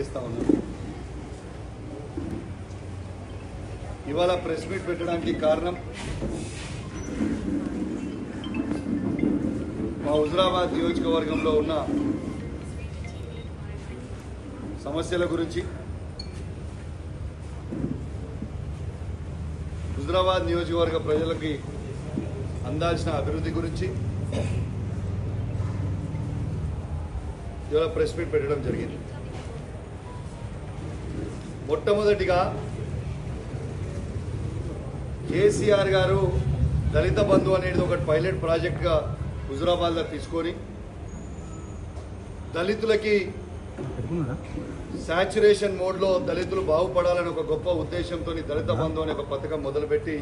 చేస్తా ఉన్నాను ఇవాళ ప్రెస్ మీట్ పెట్టడానికి కారణం మా హుజరాబాద్ నియోజకవర్గంలో ఉన్న సమస్యల గురించి హుజరాబాద్ నియోజకవర్గ ప్రజలకి అందాల్సిన అభివృద్ధి గురించి ఇవాళ ప్రెస్ మీట్ పెట్టడం జరిగింది. మొట్టమొదటిగా కేసీఆర్ గారు దళిత బంధు అనేది ఒక పైలట్ ప్రాజెక్ట్గా హుజురాబాద్లో తీసుకొని దళితులకి శాచురేషన్ మోడ్లో దళితులు బాగుపడాలని ఒక గొప్ప ఉద్దేశంతో దళిత బంధు అనే ఒక పథకం మొదలుపెట్టి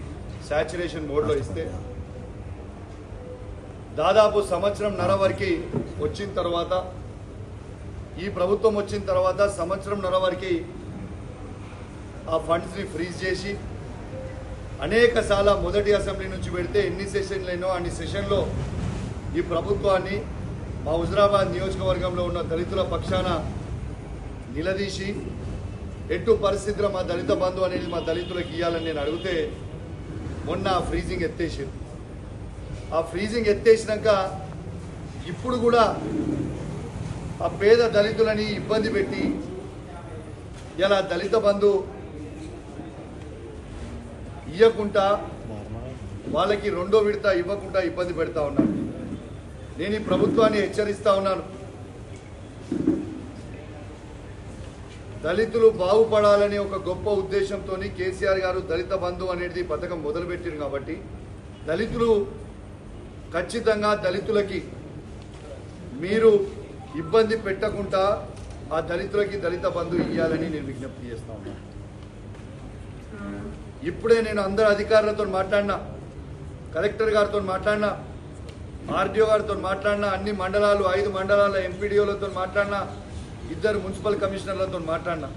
శాచురేషన్ మోడ్లో ఇస్తే దాదాపు సంవత్సరం నర వరకు వచ్చిన తర్వాత ఈ ప్రభుత్వం వచ్చిన తర్వాత సంవత్సరం నర వరకు ఆ ఫండ్స్ని ఫ్రీజ్ చేసి అనేక సార్ల మొదటి అసెంబ్లీ నుంచి పెడితే ఎన్ని సెషన్లైనో అన్ని సెషన్లో ఈ ప్రభుత్వాన్ని మా హుజరాబాద్ నియోజకవర్గంలో ఉన్న దళితుల పక్షాన నిలదీసి ఎటు పరిస్థితిలో మా దళిత బంధు అనేది మా దళితులకు ఇవ్వాలని నేను అడిగితే మొన్న ఆ ఫ్రీజింగ్ ఎత్తేసారు ఆ ఫ్రీజింగ్ ఎత్తేసినాక ఇప్పుడు కూడా ఆ పేద దళితులని ఇబ్బంది పెట్టి ఇలా దళిత బంధు ఇవ్వకుండా వాళ్ళకి రెండో విడత ఇవ్వకుండా ఇబ్బంది పెడతా ఉన్నాను. నేను ఈ ప్రభుత్వాన్ని హెచ్చరిస్తా ఉన్నాను. దళితులు బాగుపడాలని ఒక గొప్ప ఉద్దేశంతో కేసీఆర్ గారు దళిత బంధు అనేది పథకం మొదలుపెట్టారు కాబట్టి దళితులు ఖచ్చితంగా దళితులకి మీరు ఇబ్బంది పెట్టకుండా ఆ దళితులకి దళిత బంధు ఇవ్వాలని నేను విజ్ఞప్తి చేస్తా ఉన్నాను. ఇప్పుడే నేను అందరు అధికారులతో మాట్లాడినా కలెక్టర్ గారితో మాట్లాడినా ఆర్డీఓ గారితో మాట్లాడినా అన్ని మండలాలు ఐదు మండలాల ఎంపీడీఓలతో మాట్లాడినా ఇద్దరు మున్సిపల్ కమిషనర్లతో మాట్లాడినా.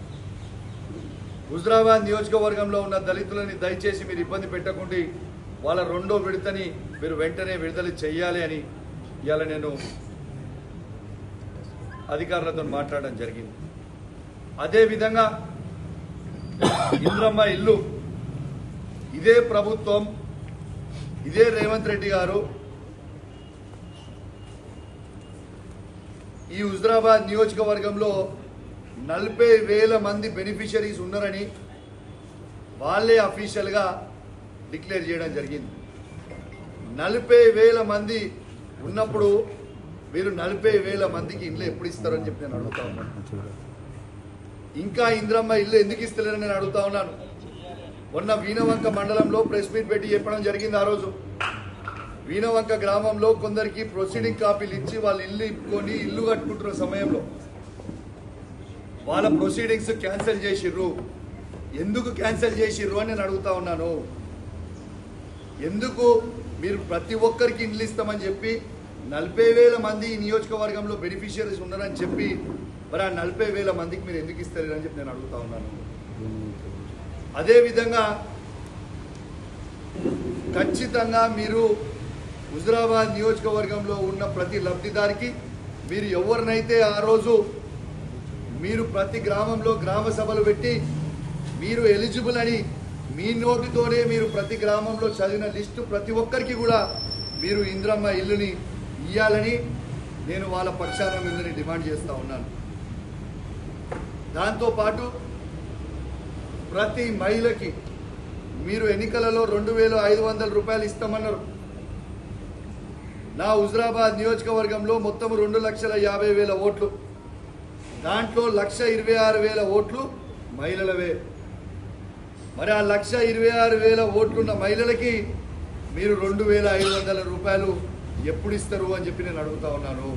హుజరాబాద్ నియోజకవర్గంలో ఉన్న దళితులని దయచేసి మీరు ఇబ్బంది పెట్టకుండా వాళ్ళ రెండో విడతని మీరు వెంటనే విడుదల చేయాలి అని ఇవాళ నేను అధికారులతో మాట్లాడడం జరిగింది. అదేవిధంగా ఇంద్రమ్మ ఇల్లు ఇదే ప్రభుత్వం ఇదే రేవంత్ రెడ్డి గారు ఈ హుజరాబాద్ నియోజకవర్గంలో నలభై వేల మంది బెనిఫిషరీస్ ఉన్నారని వాళ్ళే అఫీషియల్గా డిక్లేర్ చేయడం జరిగింది. నలభై వేల మంది ఉన్నప్పుడు మీరు నలభై వేల మందికి ఇండ్లు ఎప్పుడు ఇస్తారని చెప్పి నేను అడుగుతా ఉన్నాను. ఇంకా ఇంద్రమ్మ ఇల్లు ఎందుకు ఇస్తలేరని నేను అడుగుతా ఉన్నాను. మొన్న వీణవంక మండలంలో ప్రెస్ మీట్ పెట్టి చెప్పడం జరిగింది ఆ రోజు. వీణవంక గ్రామంలో కొందరికి ప్రొసీడింగ్ కాపీలు ఇచ్చి వాళ్ళు ఇల్లు ఇప్పుకొని ఇల్లు కట్టుకుంటున్న సమయంలో వాళ్ళ ప్రొసీడింగ్స్ క్యాన్సిల్ చేసిర్రు. ఎందుకు క్యాన్సిల్ చేసిర్రు అని నేను అడుగుతా ఉన్నాను. ఎందుకు మీరు ప్రతి ఒక్కరికి ఇల్లు ఇస్తామని చెప్పి నలభై వేల మంది ఈ నియోజకవర్గంలో బెనిఫిషియరీస్ ఉన్నారని చెప్పి మరి ఆ నలభై వేల మందికి మీరు ఎందుకు ఇస్తారు అని చెప్పి నేను అడుగుతా ఉన్నాను. అదేవిధంగా ఖచ్చితంగా మీరు హుజరాబాద్ నియోజకవర్గంలో ఉన్న ప్రతి లబ్ధిదారికి మీరు ఎవరినైతే ఆ రోజు మీరు ప్రతి గ్రామంలో గ్రామ సభలు పెట్టి మీరు ఎలిజిబుల్ అని మీ నోటితోనే మీరు ప్రతి గ్రామంలో చదివిన లిస్టు ప్రతి ఒక్కరికి కూడా మీరు ఇంద్రమ్మ ఇల్లుని ఇయ్యాలని నేను వాళ్ళ పక్షాన మిమ్మల్ని డిమాండ్ చేస్తూ ఉన్నాను. దాంతోపాటు ప్రతి మహిళకి మీరు ఎన్నికలలో రెండు వేల ఐదు వందల రూపాయలు ఇస్తామన్నారు. నా హుజరాబాద్ నియోజకవర్గంలో మొత్తం రెండు లక్షల యాభై వేల ఓట్లు. దాంట్లో లక్ష ఇరవై ఆరు వేల ఓట్లు మహిళలవే. మరి ఆ లక్ష ఇరవై ఆరు వేల ఓట్లున్న మహిళలకి మీరు రెండు వేల ఐదు వందల రూపాయలు ఎప్పుడు ఇస్తారు అని చెప్పి నేను అడుగుతా ఉన్నాను.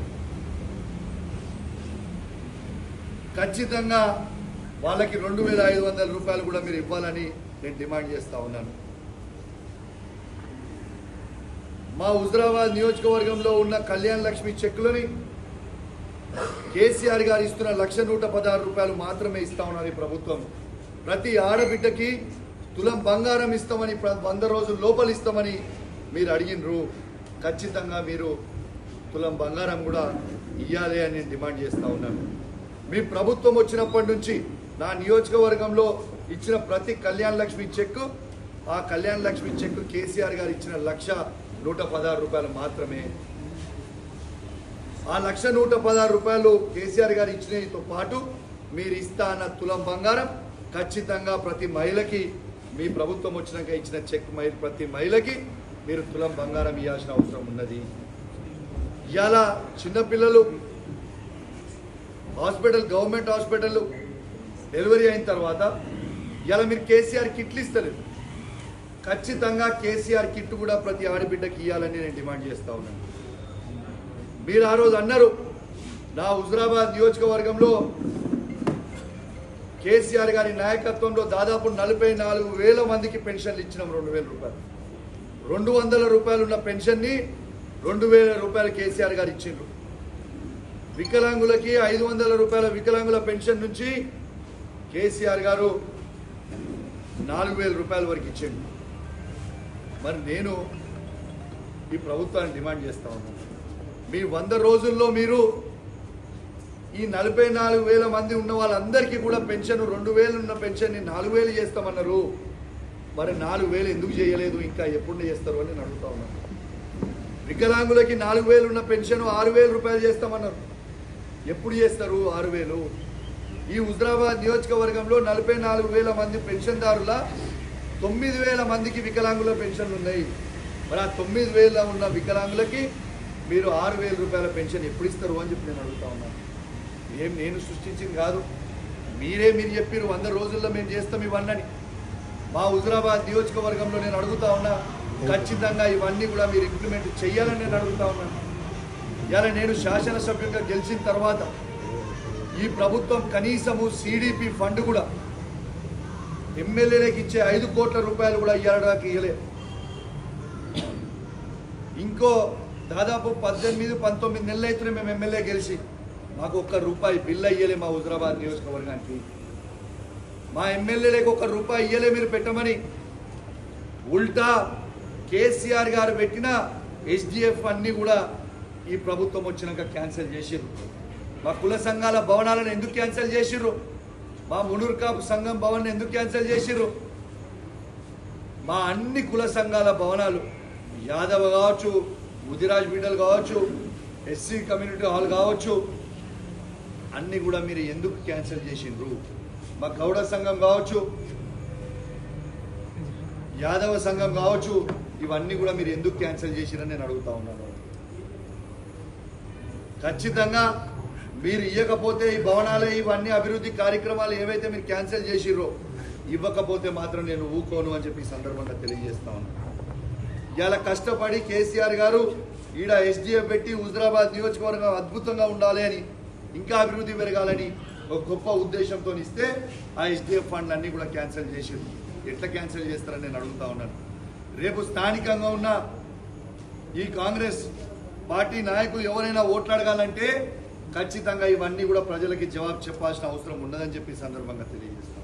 ఖచ్చితంగా వాళ్ళకి రెండు వేల ఐదు వందల రూపాయలు కూడా మీరు ఇవ్వాలని నేను డిమాండ్ చేస్తా ఉన్నాను. మా హుజరాబాద్ నియోజకవర్గంలో ఉన్న కళ్యాణ్ లక్ష్మి చెక్కులని కేసీఆర్ గారు ఇస్తున్న లక్ష నూట పదహారు రూపాయలు మాత్రమే ఇస్తా ఉన్నారు ఈ ప్రభుత్వం. ప్రతి ఆడబిడ్డకి తులం బంగారం ఇస్తామని ప్ర- వంద రోజుల లోపల ఇస్తామని మీరు అడిగినరు. ఖచ్చితంగా మీరు తులం బంగారం కూడా ఇవ్వాలి అని నేను డిమాండ్ చేస్తా ఉన్నాను. మీ ప్రభుత్వం వచ్చినప్పటి నుంచి నా నియోజకవర్గంలో ఇచ్చిన ప్రతి కళ్యాణ్ లక్ష్మి చెక్ ఆ కళ్యాణ్ లక్ష్మి చెక్ కేసీఆర్ గారు ఇచ్చిన లక్ష నూట పదహారు రూపాయలు మాత్రమే. ఆ లక్ష నూట పదహారు రూపాయలు కేసీఆర్ గారు ఇచ్చినతో పాటు మీరు ఇస్తా అన్న తులం బంగారం ఖచ్చితంగా ప్రతి మహిళకి మీ ప్రభుత్వం వచ్చినాక ఇచ్చిన చెక్ మహిళ ప్రతి మహిళకి మీరు తులం బంగారం ఇవ్వాల్సిన అవసరం ఉన్నది. ఇవాళ చిన్నపిల్లలు హాస్పిటల్ గవర్నమెంట్ హాస్పిటల్ డెలివరీ అయిన తర్వాత ఇలా మీరు కేసీఆర్ కిట్లు ఇస్తలేదు. ఖచ్చితంగా కేసీఆర్ కిట్ కూడా ప్రతి ఆడబిడ్డకి ఇవ్వాలని నేను డిమాండ్ చేస్తా ఉన్నాను. మీరు ఆ రోజు అన్నారు నా హుజరాబాద్ నియోజకవర్గంలో కేసీఆర్ గారి నాయకత్వంలో దాదాపు నలభై నాలుగు వేల మందికి పెన్షన్లు ఇచ్చినాం రెండు వేల రూపాయలు. రెండు వందల రూపాయలు ఉన్న పెన్షన్ని రెండు వేల రూపాయలు కేసీఆర్ గారు ఇచ్చిండ్రు. వికలాంగులకి ఐదు వందల రూపాయల వికలాంగుల పెన్షన్ నుంచి కేసీఆర్ గారు నాలుగు వేల రూపాయల వరకు ఇచ్చింది మరి నేను ఈ ప్రభుత్వాన్ని డిమాండ్ చేస్తా ఉన్నాను. మీ వంద రోజుల్లో మీరు ఈ నలభై నాలుగు వేల మంది ఉన్న వాళ్ళందరికీ కూడా పెన్షన్ రెండు వేలు ఉన్న పెన్షన్ని నాలుగు వేలు చేస్తామన్నారు. మరి నాలుగు వేలు ఎందుకు చేయలేదు? ఇంకా ఎప్పుడు చేస్తారు అని నేను అడుగుతా ఉన్నాను వికలాంగులకి నాలుగు వేలు ఉన్న పెన్షన్ ఆరు వేల రూపాయలు చేస్తామన్నారు. ఎప్పుడు చేస్తారు ఆరు వేలు? ఈ హుజరాబాద్ నియోజకవర్గంలో నలభై నాలుగు వేల మంది పెన్షన్దారుల తొమ్మిది వేల మందికి వికలాంగుల పెన్షన్లు ఉన్నాయి. మరి ఆ తొమ్మిది వేల ఉన్న వికలాంగులకి మీరు ఆరు వేల రూపాయల పెన్షన్ ఎప్పుడు ఇస్తారు అని చెప్పి నేను అడుగుతా ఉన్నాను ఏం నేను సృష్టించింది కాదు. మీరే మీరు చెప్పారు వంద రోజుల్లో మేము చేస్తాం ఇవన్నీ మా హుజరాబాద్ నియోజకవర్గంలో నేను అడుగుతా ఉన్నా ఖచ్చితంగా ఇవన్నీ కూడా మీరు ఇంప్లిమెంట్ చేయాలని నేను అడుగుతా ఉన్నాను ఇలా నేను శాసనసభ్యుడిగా గెలిచిన తర్వాత ఈ ప్రభుత్వం కనీసము సిడిపి ఫండ్ కూడా ఎమ్మెల్యేలకు ఇచ్చే ఐదు కోట్ల రూపాయలు కూడా ఇవ్వడానికి ఇవ్వలే ఇంకో దాదాపు పద్దెనిమిది పంతొమ్మిది నెలలు అయితే మేము ఎమ్మెల్యే గెలిచి మాకు ఒక్క రూపాయి బిల్ అయ్యలే మా హుజరాబాద్ నియోజకవర్గానికి. మా ఎమ్మెల్యేలకు ఒక రూపాయి ఇయ్యలే మీరు పెట్టమని ఉల్టా కేసీఆర్ గారు పెట్టిన ఎస్డిఎఫ్ అన్ని కూడా ఈ ప్రభుత్వం వచ్చినాక క్యాన్సిల్ చేసిర్రు. మా కుల సంఘాల భవనాలను ఎందుకు క్యాన్సిల్ చేసిర్రు? మా మునూర్ కాపు సంఘం భవన్ ఎందుకు క్యాన్సిల్ చేసిర్రు? మా అన్ని కుల సంఘాల భవనాలు యాదవ్ కావచ్చు ముదిరాజ్ బిడ్డలు కావచ్చు ఎస్సీ కమ్యూనిటీ హాల్ కావచ్చు అన్ని కూడా మీరు ఎందుకు క్యాన్సిల్ చేసిండ్రు మా గౌడ సంఘం కావచ్చు యాదవ సంఘం కావచ్చు ఇవన్నీ కూడా మీరు ఎందుకు క్యాన్సిల్ చేసిరని నేను అడుగుతా ఉన్నాను. ఖచ్చితంగా మీరు ఇవ్వకపోతే ఈ భవనాలు ఇవన్నీ అభివృద్ధి కార్యక్రమాలు ఏవైతే మీరు క్యాన్సిల్ చేసిర్రో ఇవ్వకపోతే మాత్రం నేను ఊకోను అని చెప్పి సందర్భంగా తెలియజేస్తా ఉన్నాను ఇలా కష్టపడి కేసీఆర్ గారు ఈడ ఎస్డిఎఫ్ పెట్టి హుజరాబాద్ నియోజకవర్గం అద్భుతంగా ఉండాలి అని ఇంకా అభివృద్ధి పెరగాలని ఒక గొప్ప ఉద్దేశంతో ఇస్తే ఆ ఎస్డిఎఫ్ ఫండ్ అన్నీ కూడా క్యాన్సిల్ చేసింది ఎట్లా క్యాన్సిల్ చేస్తారని నేను అడుగుతా ఉన్నాను. రేపు స్థానికంగా ఉన్న ఈ కాంగ్రెస్ పార్టీ నాయకులు ఎవరైనా ఓట్లాడగాలంటే ఖచ్చితంగా ఇవన్నీ కూడా ప్రజలకి జవాబు చెప్పాల్సిన అవసరం ఉండదని చెప్పి సందర్భంగా తెలియజేస్తాను.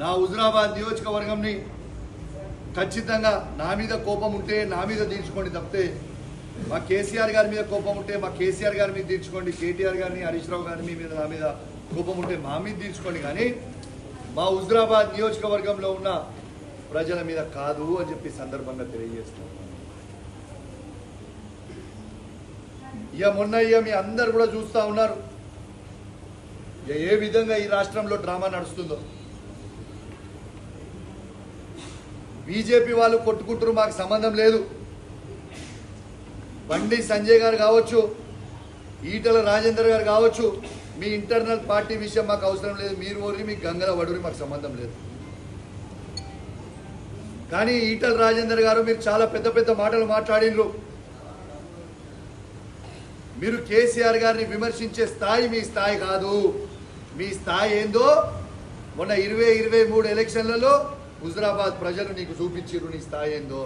నా హుజరాబాద్ నియోజకవర్గంని ఖచ్చితంగా నా మీద కోపం ఉంటే నా మీద తీర్చుకోండి తప్పితే మా కేసీఆర్ గారి మీద కోపం ఉంటే మా కేసీఆర్ గారి మీద తీర్చుకోండి కేటీఆర్ గారిని హరీష్ రావు గారి మీద నా మీద కోపం ఉంటే మా మీద తీర్చుకోండి. కానీ మా హుజరాబాద్ నియోజకవర్గంలో ఉన్న ప్రజల మీద కాదు అని చెప్పి సందర్భంగా తెలియజేస్తున్నాను ఇక మొన్న ఇక మీ అందరు కూడా చూస్తూ ఉన్నారు. ఇక ఏ విధంగా ఈ రాష్ట్రంలో డ్రామా నడుస్తుందో. బీజేపీ వాళ్ళు కొట్టుకుంటారు మాకు సంబంధం లేదు. బండి సంజయ్ గారు కావచ్చు ఈటల రాజేందర్ గారు కావచ్చు మీ ఇంటర్నల్ పార్టీ విషయం మాకు అవసరం లేదు. మీరు ఓరి మీ గంగల వడురి మాకు సంబంధం లేదు. కానీ ఈటల రాజేందర్ గారు మీరు చాలా పెద్ద పెద్ద మాటలు మాట్లాడినరు మీరు కేసీఆర్ గారిని విమర్శించే స్థాయి మీ స్థాయి కాదు. మీ స్థాయి ఏందో మొన్న ఇరవై ఇరవై మూడు ఎలక్షన్లలో హుజరాబాద్ ప్రజలు నీకు చూపించిరు నీ స్థాయి ఏందో.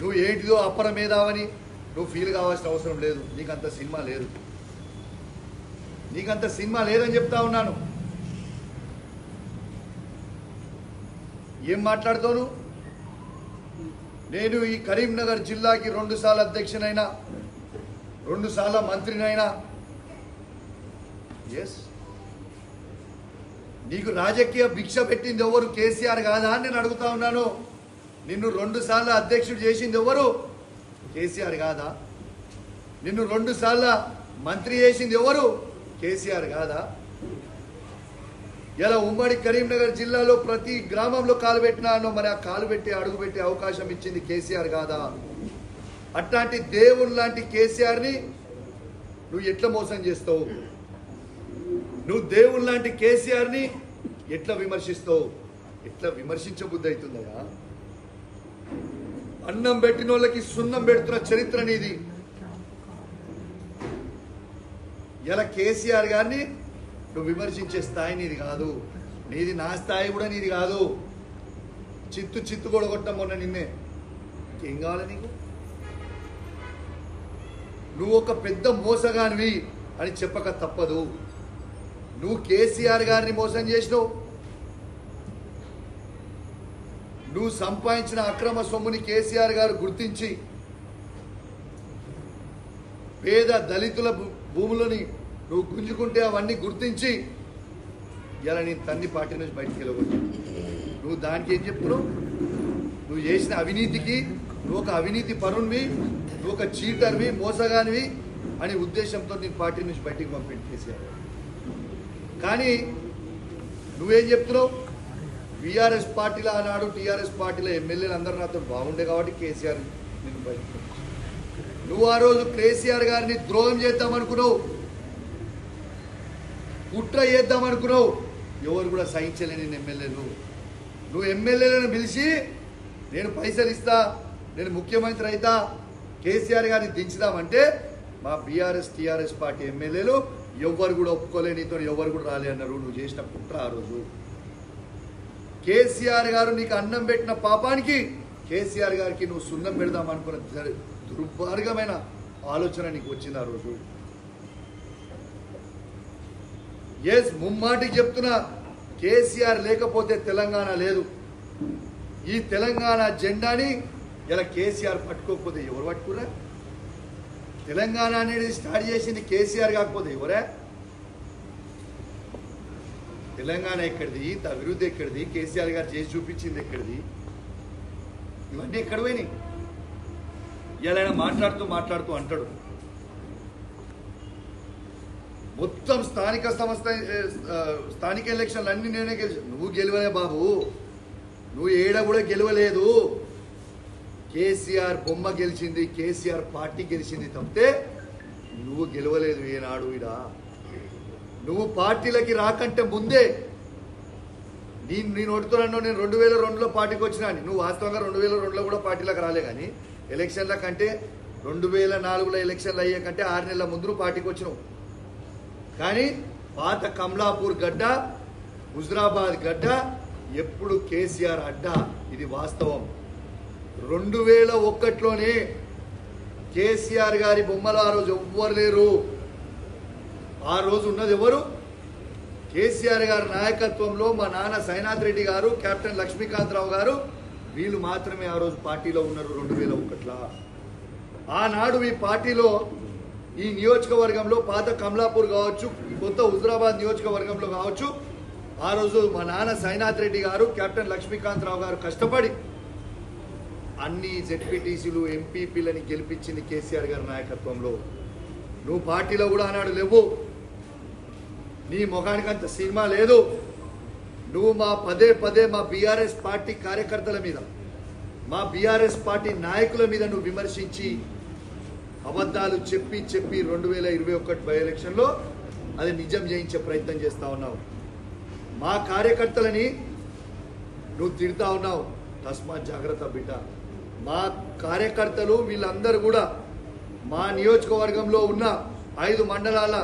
నువ్వు ఏంటిదో అప్పర మేధావని నువ్వు ఫీల్ కావాల్సిన అవసరం లేదు. నీకంత సినిమా లేదు. నీకంత సినిమా లేదని చెప్తా ఉన్నాను. ఏం మాట్లాడుతావు నేను ఈ కరీంనగర్ జిల్లాకి రెండుసార్లు అధ్యక్షనైనా రెండు సార్లు మంత్రినైనా. ఎస్ నీకు రాజకీయ భిక్ష పెట్టింది ఎవరు? కేసీఆర్ కాదా అని నేను అడుగుతా ఉన్నాను. నిన్ను రెండు సార్లు అధ్యక్షుడు చేసింది ఎవరు? కేసీఆర్ కాదా? నిన్ను రెండుసార్లు మంత్రి చేసింది ఎవరు? కేసీఆర్ కాదా? ఇలా ఉమ్మడి కరీంనగర్ జిల్లాలో ప్రతి గ్రామంలో కాలు పెట్టినాను మరి ఆ కాలు పెట్టి అడుగు పెట్టే అవకాశం ఇచ్చింది కేసీఆర్ కాదా? అట్లాంటి దేవుని లాంటి కేసీఆర్ని నువ్వు ఎట్లా మోసం చేస్తావు? నువ్వు దేవుని లాంటి కేసీఆర్ని ఎట్లా విమర్శిస్తావు? ఎట్లా విమర్శించబుద్ధి అవుతుందయా అన్నం పెట్టిన వాళ్ళకి సున్నం పెడుతున్న చరిత్ర నీది. ఇలా కేసీఆర్ గారిని నువ్వు విమర్శించే స్థాయి నీది కాదు. నీది నా స్థాయి కూడా నీది కాదు. చిత్తు చిత్తు కూడా కొట్టం మొన్న నిన్నే. ఏం కావాలి నీకు? నువ్వు ఒక పెద్ద మోసగానివి అని చెప్పక తప్పదు. నువ్వు కేసీఆర్ గారిని మోసం చేసినావు. నువ్వు సంపాదించిన అక్రమ సొమ్ముని కేసీఆర్ గారు గుర్తించి పేద దళితుల భూ- భూములని నువ్వు గుంజుకుంటే అవన్నీ గుర్తించి ఇలా నేను తన్ని పార్టీ నుంచి బయటికి వెళ్ళకూడదు నువ్వు దానికి ఏం చెప్తున్నావు? నువ్వు చేసిన అవినీతికి నువ్వు ఒక అవినీతి పరుణ్వి నువ్వు ఒక చీటర్వి మోసగానివి అనే ఉద్దేశంతో నేను పార్టీ నుంచి బయటికి పంపిణీ కేసీఆర్ కానీ నువ్వేం చెప్తున్నావు? బీఆర్ఎస్ పార్టీలో ఆనాడు టీఆర్ఎస్ పార్టీలో ఎమ్మెల్యేలు అందరూ నాతో బాగుండే కాబట్టి కేసీఆర్ నేను బయటకు నువ్వు ఆ రోజు కేసీఆర్ గారిని ద్రోహం చేద్దామనుకున్నావు. కుట్ర చేద్దామనుకున్నావు. ఎవరు కూడా సహించలేని నేను ఎమ్మెల్యేలు. నువ్వు ఎమ్మెల్యేలను పిలిచి నేను పైసలు ఇస్తా నేను ముఖ్యమంత్రి అయితా కేసీఆర్ గారిని దించుదామంటే మా బీఆర్ఎస్ టీఆర్ఎస్ పార్టీ ఎమ్మెల్యేలు ఎవ్వరు కూడా ఒప్పుకోలే నీతో ఎవరు కూడా రాలే అన్నారు నువ్వు చేసిన కుట్ర ఆ రోజు. కేసీఆర్ గారు నీకు అన్నం పెట్టిన పాపానికి కేసీఆర్ గారికి నువ్వు సున్నం పెడదాం అనుకున్న దుర్భార్గమైన దుర్మార్గమైన ఆలోచన నీకు వచ్చింది ఆ రోజు. ఎస్ ముమ్మాటికి చెప్తున్నా కేసీఆర్ లేకపోతే తెలంగాణ లేదు. ఈ తెలంగాణ జెండాని ఇలా కేసీఆర్ పట్టుకోకపోతే ఎవరు పట్టుకురా తెలంగాణ అనేది స్టార్ట్ చేసింది కేసీఆర్ కాకపోతే ఎవరా? తెలంగాణ ఎక్కడిది? ఇంత అభివృద్ధి ఎక్కడిది? కేసీఆర్ గారు చేసి చూపించింది ఎక్కడిది? ఇవన్నీ ఎక్కడ పోయినాయి? ఇలా మాట్లాడుతూ మాట్లాడుతూ అంటాడు. మొత్తం స్థానిక సంస్థ స్థానిక ఎలక్షన్లు అన్ని నేనే గెలిచి నువ్వు గెలవలే బాబు. నువ్వు ఏడ కూడా గెలవలేదు. కేసీఆర్ బొమ్మ గెలిచింది కేసీఆర్ పార్టీ గెలిచింది తప్పితే నువ్వు గెలవలేదు ఏనాడు ఈడ. నువ్వు పార్టీలకి రాకంటే ముందే నేను నేను ఒడుతున్నాను నేను రెండు వేల రెండులో పార్టీకి వచ్చినా నువ్వు వాస్తవంగా రెండు వేల రెండులో కూడా పార్టీలకు రాలే కానీ ఎలక్షన్ల కంటే రెండు వేల నాలుగులో ఎలక్షన్లు అయ్యే కంటే ఆరు నెలల ముందు పార్టీకి వచ్చినావు. కానీ పాత కమలాపూర్ గడ్డ హుజరాబాద్ గడ్డ ఎప్పుడు కేసీఆర్ అడ్డ ఇది వాస్తవం. రెండు వేల ఒక్కట్లోనే కేసీఆర్ గారి బొమ్మలు ఆ రోజు ఎవ్వరు లేరు. ఆ రోజు ఉన్నది ఎవరు? కేసీఆర్ గారి నాయకత్వంలో మా నాన్న సైనాథ్ రెడ్డి గారు కెప్టెన్ లక్ష్మీకాంతరావు గారు వీళ్ళు మాత్రమే ఆ రోజు పార్టీలో ఉన్నారు రెండు వేల ఒకట్లా. ఆనాడు ఈ పార్టీలో ఈ నియోజకవర్గంలో పాత కమలాపూర్ కావచ్చు కొత్త హుజరాబాద్ నియోజకవర్గంలో కావచ్చు ఆ రోజు మా నాన్న సైనాథ్ రెడ్డి గారు కెప్టెన్ లక్ష్మీకాంతరావు గారు కష్టపడి అన్ని జెడ్పీటీసీలు ఎంపీపీలని గెలిపించింది కేసీఆర్ గారి నాయకత్వంలో. నువ్వు పార్టీలో కూడా అన్నాడు లేవు. నీ ముఖానికి అంత సినిమా లేదు. నువ్వు మా పదే పదే మా బీఆర్ఎస్ పార్టీ కార్యకర్తల మీద మా బీఆర్ఎస్ పార్టీ నాయకుల మీద నువ్వు విమర్శించి అబద్ధాలు చెప్పి చెప్పి రెండు వేల ఇరవై ఒకటి బై ఎలక్షన్లో అది నిజం చేయించే ప్రయత్నం చేస్తూ ఉన్నావు. మా కార్యకర్తలని నువ్వు తిడతా ఉన్నావు. తస్మాత్ జాగ్రత్త బిడ్డ. మా కార్యకర్తలు వీళ్ళందరూ కూడా మా నియోజకవర్గంలో ఉన్న ఐదు మండలాల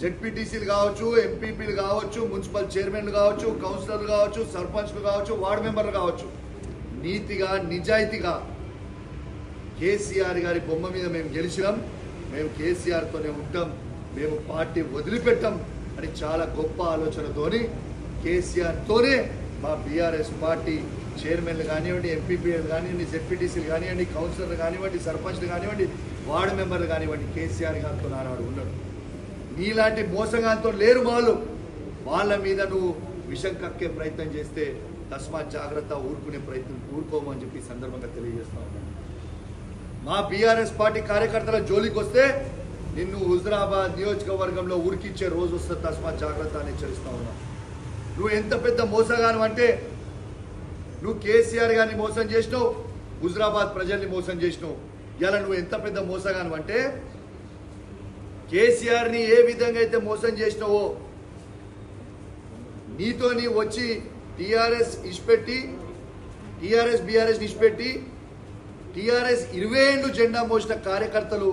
జెడ్పీటీసీలు కావచ్చు ఎంపీపీలు కావచ్చు మున్సిపల్ చైర్మన్లు కావచ్చు కౌన్సిలర్లు కావచ్చు సర్పంచ్లు కావచ్చు వార్డు మెంబర్లు కావచ్చు. నీతిగా నిజాయితీగా కేసీఆర్ గారి బొమ్మ మీద మేము గెలిచినాం. మేము కేసీఆర్తోనే ఉంటాం. మేము పార్టీ వదిలిపెట్టాం అని చాలా గొప్ప ఆలోచనతోని కేసీఆర్తోనే మా బీఆర్ఎస్ పార్టీ చైర్మన్లు కానివ్వండి ఎంపీపీలు కానివ్వండి జెడ్పీటీసీలు కానివ్వండి కౌన్సిలర్లు కానివ్వండి సర్పంచ్లు కానివ్వండి వార్డు మెంబర్లు కానివ్వండి కేసీఆర్ గారితో నానాడు ఉన్నాడు నీలాంటి మోసగాంతో లేరు వాళ్ళు వాళ్ళ మీద నువ్వు విషం కక్కే ప్రయత్నం చేస్తే తస్మాత్ జాగ్రత్త ఊరుకునే ప్రయత్నం ఊరుకోమని చెప్పి సందర్భంగా తెలియజేస్తా ఉన్నాను. మా బీఆర్ఎస్ పార్టీ కార్యకర్తల జోలికి వస్తే నిన్ను హుజరాబాద్ నియోజకవర్గంలో ఉరికిచ్చే రోజు వస్తే తస్మాత్ జాగ్రత్త అని హెచ్చరిస్తా ఉన్నాను. నువ్వు ఎంత పెద్ద మోసగాను అంటే నువ్వు కేసీఆర్ గారిని మోసం చేసినావు హుజరాబాద్ ప్రజల్ని మోసం చేసినావు. ఇలా నువ్వు ఎంత పెద్ద మోసగాను అంటే కేసీఆర్ని ఏ విధంగా అయితే మోసం చేసినావో నీతో నీ వచ్చి టీఆర్ఎస్ ఇష్పెట్టి టీఆర్ఎస్ బీఆర్ఎస్ ఇష్పెట్టి టీఆర్ఎస్ ఇరవై ఏళ్ళు జెండా మోసిన కార్యకర్తలు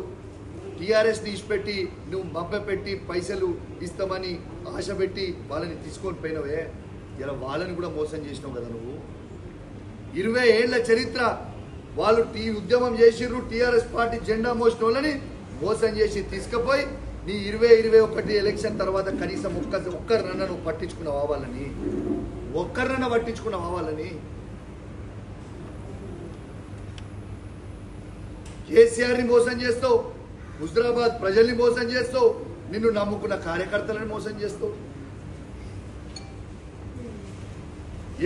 టీఆర్ఎస్ని తీసిపెట్టి నువ్వు మబ్బ పెట్టి పైసలు ఇస్తామని ఆశ పెట్టి వాళ్ళని తీసుకొని పోయినవే. ఇలా వాళ్ళని కూడా మోసం చేసినావు కదా నువ్వు. ఇరవై ఏళ్ళ చరిత్ర వాళ్ళు టీ ఉద్యమం చేసిర్రు టీఆర్ఎస్ పార్టీ జెండా మోసిన వాళ్ళని మోసం చేసి తీసుకుపోయి నీ ఇరవై ఇరవై ఒకటి ఎలక్షన్ తర్వాత కనీసం ఒక్క ఒక్కరినన్నా నువ్వు పట్టించుకున్నావా వాళ్ళని? ఒక్కరినన్న పట్టించుకున్న వాళ్ళని? కేసీఆర్ని మోసం చేస్తావు హుజరాబాద్ ప్రజల్ని మోసం చేస్తావు నిన్ను నమ్ముకున్న కార్యకర్తలను మోసం చేస్తావు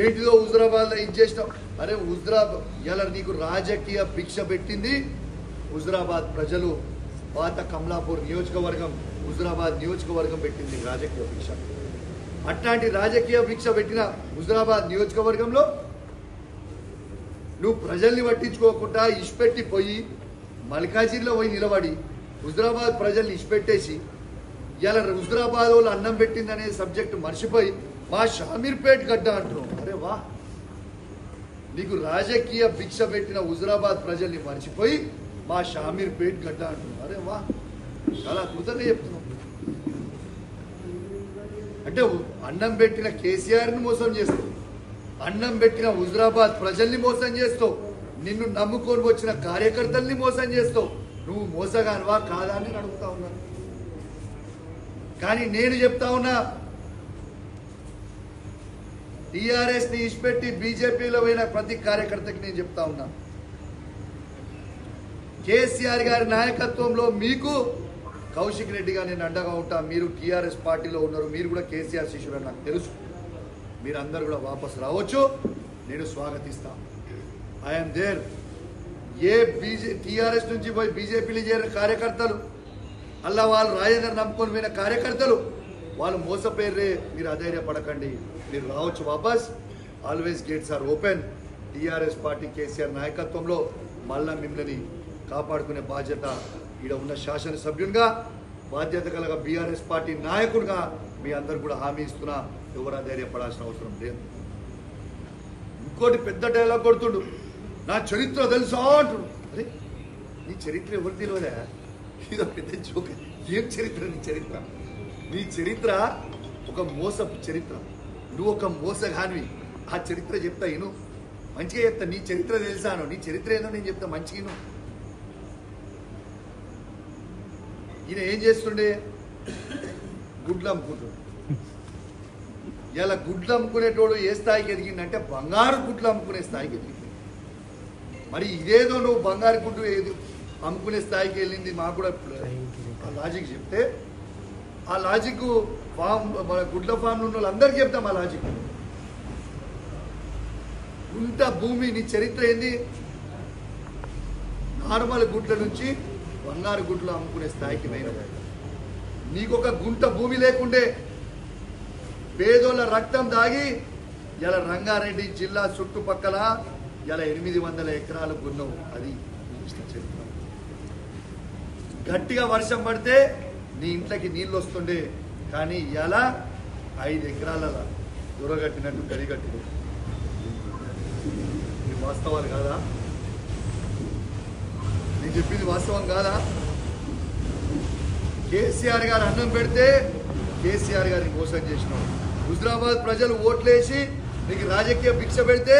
ఏంటిదో హుజరాబాద్లో ఏం ఇచ్చేసినావు అరే హుజరాబాద్ ఇలా నీకు రాజకీయ భిక్ష పెట్టింది. హుజరాబాద్ ప్రజలు పాత కమలాపూర్ నియోజకవర్గం హుజరాబాద్ నియోజకవర్గం పెట్టింది రాజకీయ భిక్ష. అట్లాంటి రాజకీయ భిక్ష పెట్టిన హుజరాబాద్ నియోజకవర్గంలో నువ్వు ప్రజల్ని పట్టించుకోకుండా ఇష్పెట్టి పోయి మల్కాజిలో పోయి నిలబడి హుజరాబాద్ ప్రజల్ని ఇచ్చిపెట్టేసి ఇలా హుజరాబాద్ వాళ్ళు అన్నం పెట్టిందనే సబ్జెక్ట్ మర్చిపోయి మా షామీర్పేట్ గడ్డ అంటున్నావు అరే వా. నీకు రాజకీయ భిక్ష పెట్టిన హుజరాబాద్ ప్రజల్ని మర్చిపోయి మా షామీర్పేట్ గడ్డ అంటున్నాం. అరే వా. చాలా అద్భుతంగా చెప్తున్నాం. అంటే అన్నం పెట్టిన కేసీఆర్ని మోసం చేస్తావు. అన్నం పెట్టిన హుజరాబాద్ ప్రజల్ని మోసం చేస్తావు. నిన్ను నమ్ముకొని వచ్చిన కార్యకర్తల్ని మోసం చేస్తావు. నువ్వు మోసగానువా కాదా అని అడుగుతా ఉన్నాను కానీ నేను చెప్తా ఉన్నా టీఆర్ఎస్ని ఇచ్చిపెట్టి బీజేపీలో పోయిన ప్రతి కార్యకర్తకి నేను చెప్తా ఉన్నా. కేసీఆర్ గారి నాయకత్వంలో మీకు కౌశిక్ రెడ్డిగా నేను అండగా ఉంటా. మీరు టీఆర్ఎస్ పార్టీలో ఉన్నారు. మీరు కూడా కేసీఆర్ శిష్యులు నాకు తెలుసు. మీరందరూ కూడా వాపసు రావచ్చు. నేను స్వాగతిస్తాను ఐఎమ్ దేర్ ఏ బీజే టీఆర్ఎస్ నుంచి పోయి బీజేపీలో చేరిన కార్యకర్తలు అలా వాళ్ళు రాజేందర్ నమ్ముకొని పోయిన కార్యకర్తలు వాళ్ళు మోసపోయారే మీరు అధైర్యపడకండి. మీరు రావచ్చు వాపస్. Always gates are open. TRS party KCR నాయకత్వంలో మళ్ళా మిమ్మల్ని కాపాడుకునే బాధ్యత ఈడ ఉన్న శాసనసభ్యునిగా బాధ్యత కలగ బీఆర్ఎస్ పార్టీ నాయకుడిగా మీ అందరు కూడా హామీ ఇస్తున్నా. ఎవరు అధైర్యపడాల్సిన అవసరం లేదు. ఇంకోటి పెద్ద డైలాగ్ కొడుతుండు. నా చరిత్ర తెలుసా అంటుడు అరే నీ చరిత్ర ఎవరు తెలియదా? ఇదో పెద్ద జోక్ ఏం చరిత్ర నీ చరిత్ర? నీ చరిత్ర ఒక మోసపు చరిత్ర. నువ్వు ఒక మోసగానివి. ఆ చరిత్ర చెప్తా ఇను. మంచిగా చెప్తా నీ చరిత్ర తెలుసాను నీ చరిత్ర ఏందో నేను చెప్తా మంచిగా ఈయన ఏం చేస్తుండే? గుడ్లు అమ్ముకుంటుండు ఇలా గుడ్లు అమ్ముకునేటోడు ఏ స్థాయికి ఎదిగిందంటే బంగారు గుడ్లు అమ్ముకునే స్థాయికి ఎదిగింది మరి ఇదేదో నువ్వు బంగారు గుడ్డు ఏది అమ్ముకునే స్థాయికి వెళ్ళింది మాకు కూడా ఆ లాజిక్ చెప్తే ఆ లాజిక్ ఫామ్ మన గుడ్ల ఫామ్ ఉన్న వాళ్ళందరికీ చెప్తాం ఆ లాజిక్ గుంట భూమి నీ చరిత్ర ఏంది? నార్మల్ గుడ్ల నుంచి బంగారు గుడ్లు అమ్ముకునే స్థాయికి పోయిన. నీకు ఒక గుంట భూమి లేకుండే పేదోళ్ళ రక్తం దాగి ఇలా రంగారెడ్డి జిల్లా చుట్టుపక్కల ఇలా ఎనిమిది వందల ఎకరాలు గున్నం అది. చరిత్ర గట్టిగా వర్షం పడితే నీ ఇంట్లోకి నీళ్ళు వస్తుండే కానీ ఇలా ఐదు ఎకరాల దూరగట్టినట్టు గడిగట్టిన ఇది వాస్తవాలు కాదా? నేను చెప్పింది వాస్తవం కాదా? కేసీఆర్ గారు అన్నం పెడితే కేసీఆర్ గారిని మోసం చేసినాం. హుజరాబాద్ ప్రజలు ఓట్లేసి నీకు రాజకీయ భిక్ష పెడితే